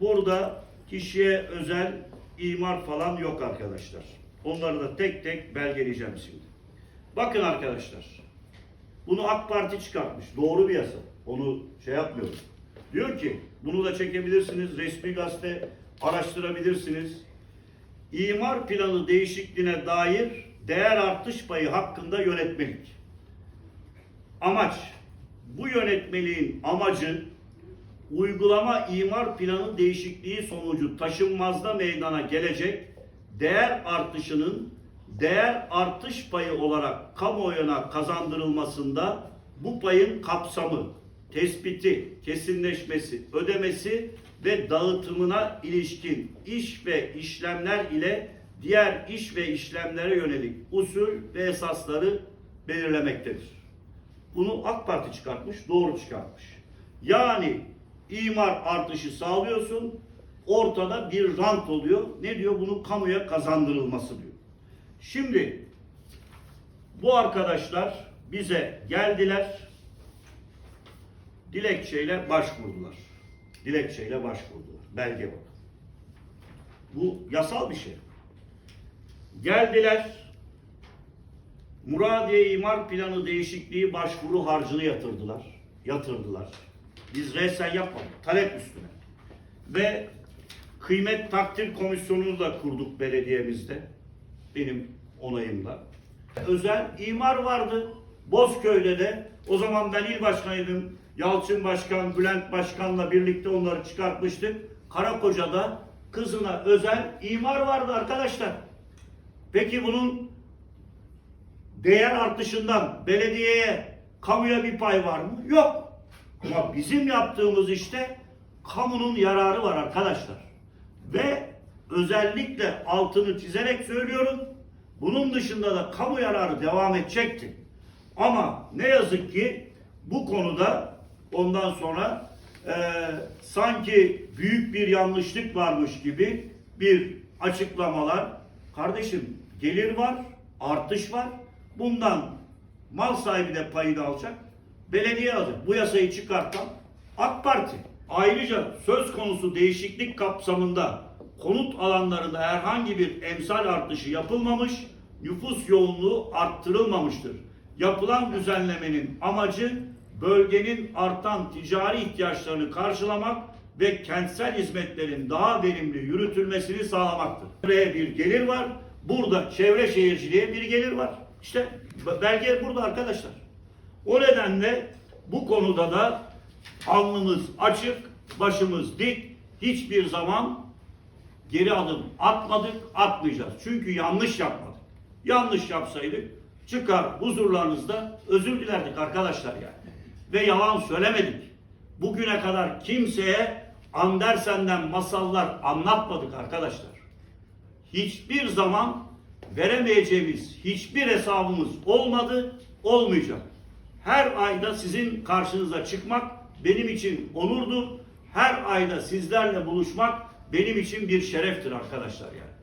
Burada kişiye özel imar falan yok arkadaşlar. Onları da tek tek belgeleyeceğim şimdi. Bakın arkadaşlar. Bunu AK Parti çıkartmış. Doğru bir yasa. Onu şey yapmıyorum. Diyor ki bunu da çekebilirsiniz. Resmi gazete araştırabilirsiniz. İmar planı değişikliğine dair değer artış payı hakkında yönetmelik. Amaç bu yönetmeliğin amacı uygulama imar planı değişikliği sonucu taşınmazda meydana gelecek değer artışının değer artış payı olarak kamuoyuna kazandırılmasında bu payın kapsamı, tespiti, kesinleşmesi, ödemesi ve dağıtımına ilişkin iş ve işlemler ile diğer iş ve işlemlere yönelik usul ve esasları belirlemektedir. Bunu AK Parti çıkartmış, doğru çıkartmış. Yani imar artışı sağlıyorsun, ortada bir rant oluyor. Ne diyor? Bunu kamuya kazandırılması diyor. Şimdi bu arkadaşlar bize geldiler, dilekçeyle başvurdular. Dilekçeyle başvurdular. Belge bak. Bu yasal bir şey. Geldiler, Muradiye İmar Planı değişikliği başvuru harcını yatırdılar. Yatırdılar. Biz resen yapmadık. Talep üstüne. Ve kıymet takdir komisyonunu da kurduk belediyemizde. Benim onayımla. Özel imar vardı. Bozköy'de de o zaman ben il başkanıydım. Yalçın Başkan, Bülent Başkan'la birlikte onları çıkartmıştık. Karakoca'da kızına özel imar vardı arkadaşlar. Peki bunun değer artışından belediyeye, kamuya bir pay var mı? Yok. Ama bizim yaptığımız işte kamunun yararı var arkadaşlar. Ve özellikle altını çizerek söylüyorum. Bunun dışında da kamu yararı devam edecekti. Ama ne yazık ki bu konuda ondan sonra e, sanki büyük bir yanlışlık varmış gibi bir açıklamalar. Kardeşim gelir var, artış var. Bundan mal sahibi de payını alacak. Belediye alacak. Bu yasayı çıkartan AK Parti. Ayrıca söz konusu değişiklik kapsamında konut alanlarında herhangi bir emsal artışı yapılmamış, nüfus yoğunluğu arttırılmamıştır. Yapılan düzenlemenin amacı bölgenin artan ticari ihtiyaçlarını karşılamak ve kentsel hizmetlerin daha verimli yürütülmesini sağlamaktır. Buraya bir gelir var, burada çevre şehirciliğe bir gelir var. İşte belge burada arkadaşlar. O nedenle bu konuda da alnımız açık, başımız dik, hiçbir zaman geri adım atmadık, atmayacağız. Çünkü yanlış yapmadık. Yanlış yapsaydık çıkar huzurlarınızda özür dilerdik arkadaşlar yani. Ve yalan söylemedik. Bugüne kadar kimseye Andersen'den masallar anlatmadık arkadaşlar. Hiçbir zaman veremeyeceğimiz hiçbir hesabımız olmadı, olmayacak. Her ayda sizin karşınıza çıkmak benim için onurdur. Her ayda sizlerle buluşmak benim için bir şereftir arkadaşlar yani.